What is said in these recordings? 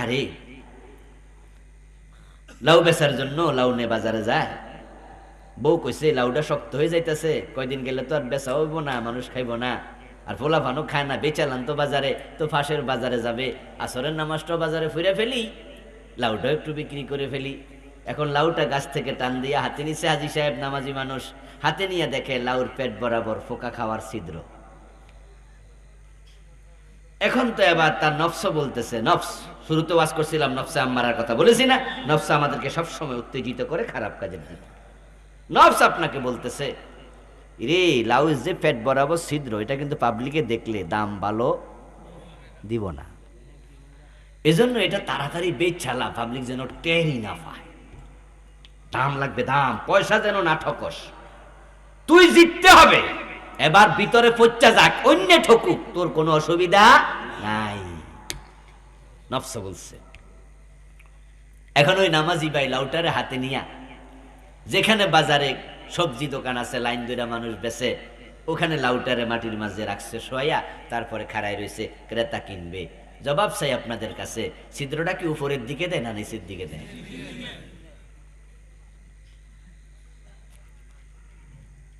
আরে, লাউ বেচার জন্য লাউ নে বাজারে যায়। বউ কইছে, লাউটা শক্ত হয়ে যাইতেছে, কয়দিন গেলে তো আর বেচা হইব না, মানুষ খাইব না। আর ফোলা ভানো খায় না বেচালান তো বাজারে, তো ফাঁসের বাজারে যাবে। আসরের নামাজটাও বাজারে ফিরে ফেলি, লাউটাও একটু বিক্রি করে ফেলি। এখন লাউটা গাছ থেকে টান দিয়ে হাতে নিছে হাজি সাহেব নামাজি মানুষ। হাতে নিয়ে দেখে লাউর পেট বরাবর ফোকা খাওয়ার ছিদ্র। এখন তো এবার তার নফস বলতেছে, নফস, শুরুতে ওয়াজ করছিলাম, নফসে আম্মারার কথা বলেছি না, নফস আমাদেরকে সবসময় উত্তেজিত করে খারাপ কাজের জন্য নফস আপনাকে বলতেছে রে লাউজ যে পেট বরাবর ছিদ্র, এটা কিন্তু পাবলিকে দেখলে দাম ভালো দিব না। এজন্য এটা তাড়াতাড়ি বেচালা পাবলিক যেন টেরই না পায়। দাম লাগবে দাম, পয়সা যেন না ঠকস। তুই জিততে হবে। এবার ভিতরে পচ্চা যাক, অন্য ঠকুক, তোর কোনো অসুবিধা নাই। নফস বলছে, এখন ওই নামাজি ভাই লাউটারে হাতে নিয়া, যেখানে বাজারে সবজি দোকান আছে, লাইন ধরে মানুষ বেচে, ওখানে লাউটারে মাটির মাঝে রাখছে শোয়া তারপরে খাড়াই রয়েছে ক্রেতা কিনবে। জবাব চাই আপনাদের কাছে, ছিদ্রটা কি উপরের দিকে দেয় না নিচের দিকে দেয়?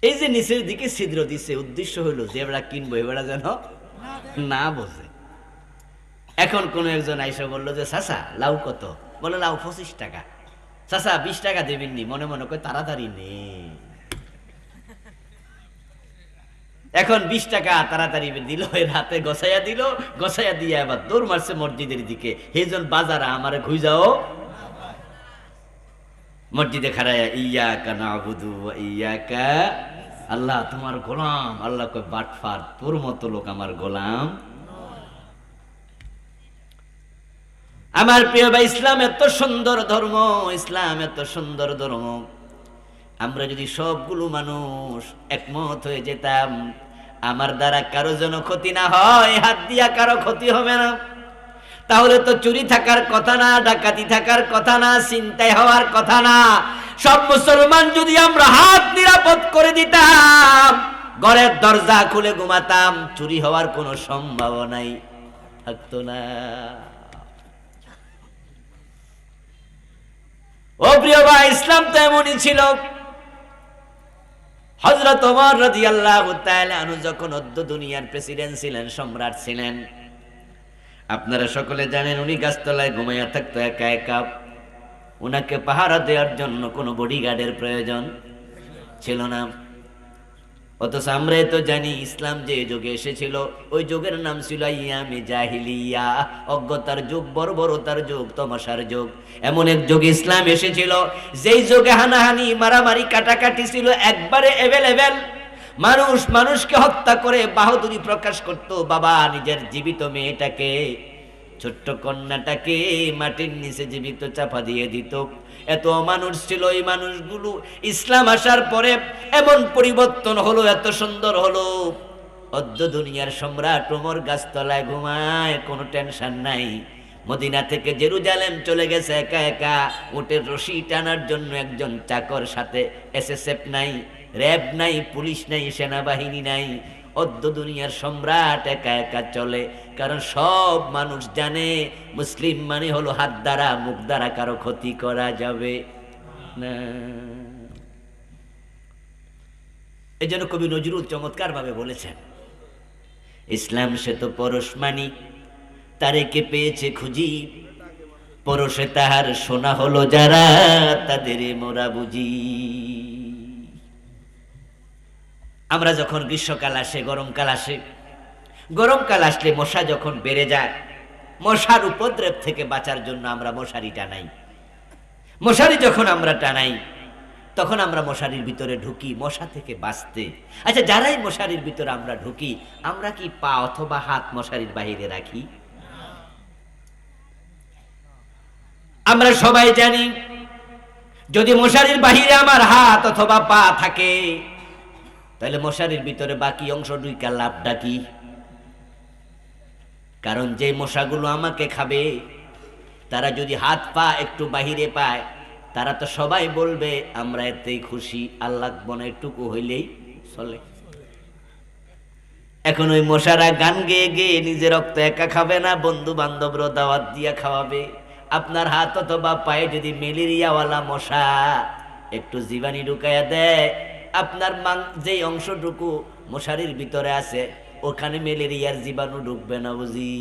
এই যে নিচের দিকে ছিদ্র দিছে, উদ্দেশ্য হলো এবার কিনবো, এবার যেন না বোঝে। এখন কোন একজন আইসা বলল যে, চাচা, লাউ কত? বলে, লাউ পঁচিশ টাকা। চাচা, বিশ টাকা দেবেননি? মনে মনে করে তাড়াতাড়ি নে। এখন বিশ টাকা তাড়াতাড়ি দিল, এর হাতে গসাইয়া দিল গসাইয়া দিয়ে আবার দৌড় মারছে মসজিদের দিকে। হেজন বাজারা আমারে ঘুই যাও মসজিদে খারায়া ইয়া কানা আবুদু ইয়া কা আল্লাহ, তোমার গোলাম। আল্লাহ কয় বাটফার তোর মতো লোক আমার গোলাম। আমার প্রিয় ভাই, ইসলাম এত সুন্দর ধর্ম, ইসলাম এত সুন্দর ধর্ম। আমরা যদি সবগুলো মানুষ একমত হয়ে যেতাম, আমার দ্বারা কারও যেন ক্ষতি না হয়, হাত দিয়া কারও ক্ষতি হবে না। তাহলে তো চুরি থাকার কথা না, ডাকাতি থাকার কথা না চিন্তায় হওয়ার কথা না। সব মুসলমান যদি আমরা হাত নিরাপদ করে দিতাম, ঘরের দরজা খুলে ঘুমাতাম, চুরি হওয়ার কোনো সম্ভাবনাই থাকতো না। ও প্রিয় ভাই, ইসলাম তো এমনই ছিল। হজরত ওমর রাদিয়াল্লাহু তাআলা যখন অদ্য দুনিয়ার প্রেসিডেন্ট ছিলেন, সম্রাট ছিলেন আপনারা সকলে জানেন, উনি গাছতলায় ঘুমাইয়া থাকতো একা একা। উনাকে পাহারা দেওয়ার জন্য কোনো বডিগার্ডের প্রয়োজন ছিল না। অথচ আমরা তো জানি ইসলাম যে যুগে এসেছিল, ওই যুগের নাম ছিল ইয়ামে জাহিলিয়া। অজ্ঞতার যুগ, বর্বরতার যুগ, তমাশার যুগ। এমন এক যুগ ইসলাম এসেছিল, যেই যুগে হানাহানি, মারামারি, কাটাকাটি ছিল একবারে এভেলেবেল মানুষ মানুষকে হত্যা করে বাহাদুরি প্রকাশ করত। বাবা, নিজের জীবিত মেয়েটাকে, ছোট্ট কন্যাটাকে মাটির নিচে জীবিত চাপা দিয়ে দিত। এত মানুষ ছিল এই মানুষগুলো। ইসলাম আসার পরে এমন পরিবর্তন হলো, এত সুন্দর হলো। অদ্য দুনিয়ার সম্রাট ওমর গাছতলায় ঘুমায়, কোনো টেনশন নাই। মদিনা থেকে জেরুজালেম চলে গেছে একা একা। উটের রশি টানার জন্য একজন চাকর সাথে এসএসএফ নাই। র্যাব নাই, পুলিশ নাই, সেনাবাহিনী নাই। অদ্য দুনিয়ার সম্রাট একা একা চলে, কারণ সব মানুষ জানে, মুসলিম মানে হলো হাত দ্বারা, মুখ দ্বারা কারও ক্ষতি করা যাবে না। এই জন্য কবি নজরুল চমৎকার ভাবে বলেছেন, ইসলাম সে তো পরশ মানি তারে কে পেয়েছে খুঁজি। পরশে তাহার সোনা হলো যারা, তাদের মোরা বুঝি। আমরা যখন গ্রীষ্মকাল আসে, গরমকাল আসে, গরমকাল আসলে মশা যখন বেড়ে যায়, মশার উপদ্রব থেকে বাঁচার জন্য আমরা মশারি টানাই। মশারি যখন আমরা টানাই, তখন আমরা মশারির ভিতরে ঢুকি, মশা থেকে বাঁচতে। আচ্ছা যারাই মশারির ভিতরে আমরা ঢুকি, আমরা কি পা অথবা হাত মশারির বাহিরে রাখি? আমরা সবাই জানি, যদি মশারির বাহিরে আমার হাত অথবা পা থাকে তাহলে মশারির ভিতরে বাকি অংশ দুইকা লাভ ডাকি কারণ যে মশাগুলো আমাকে খাবে, তারা যদি হাত পা একটু বাহিরে পায়, তারা তো সবাই বলবে, আমরা এতেই খুশি, আল্লাহ বনে টুকু হইলেই চলে। এখন ওই মশারা গান গেয়ে গেয়ে নিজে রক্ত একা খাবে না বন্ধু বান্ধবরা দাওয়াত দিয়া খাওয়াবে। আপনার হাত অথবা পায়ে যদি ম্যালেরিয়াওয়ালা মশা একটু জীবাণী ঢুকাইয়া দেয় আপনার মাং যেই অংশটুকু মশারির ভিতরে আছে, ওখানে ম্যালেরিয়ার জীবাণু ঢুকবে না বুঝি।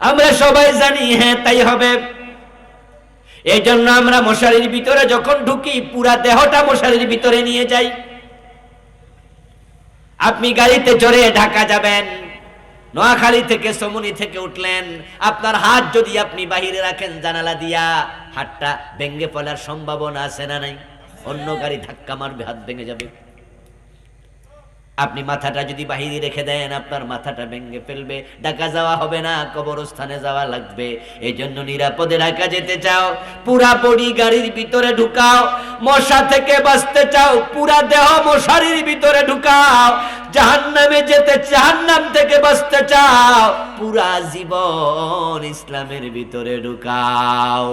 আমরা সবাই জানি হ্যাঁ তাই হবে। এই জন্য আমরা মশারির ভিতরে যখন ঢুকি, পুরা দেহটা মশারির ভিতরে নিয়ে যাই। আপনি গাড়িতে চড়ে ঢাকা যাবেন, নোয়াখালী থেকে সমুনি থেকে উঠলেন, আপনার হাত যদি আপনি বাহিরে রাখেন জানালা দিয়া হাতটা ভেঙ্গে ফেলার সম্ভাবনা আছে না নাই? অন্য গাড়ি ধাক্কা মারবে, হাত ভেঙে যাবে। আপনি মাথাটা যদি বাহিরে রেখে দেন, আপনার মাথাটা ভেঙে ফেলবে। ঢাকা যাওয়া হবে না, কবরস্থানে যাওয়া লাগবে। এই জন্য নিরাপদে ঢাকা যেতে চাও, পুরা বডি গাড়ির ভিতরে ঢুকাও, মশা থেকে বাঁচতে চাও, পুরা দেহ মশারির ভিতরে ঢুকাও। জাহান্নামে যেতে জাহান্নাম থেকে বাঁচতে চাও পুরা জীবন ইসলামের ভিতরে ঢুকাও।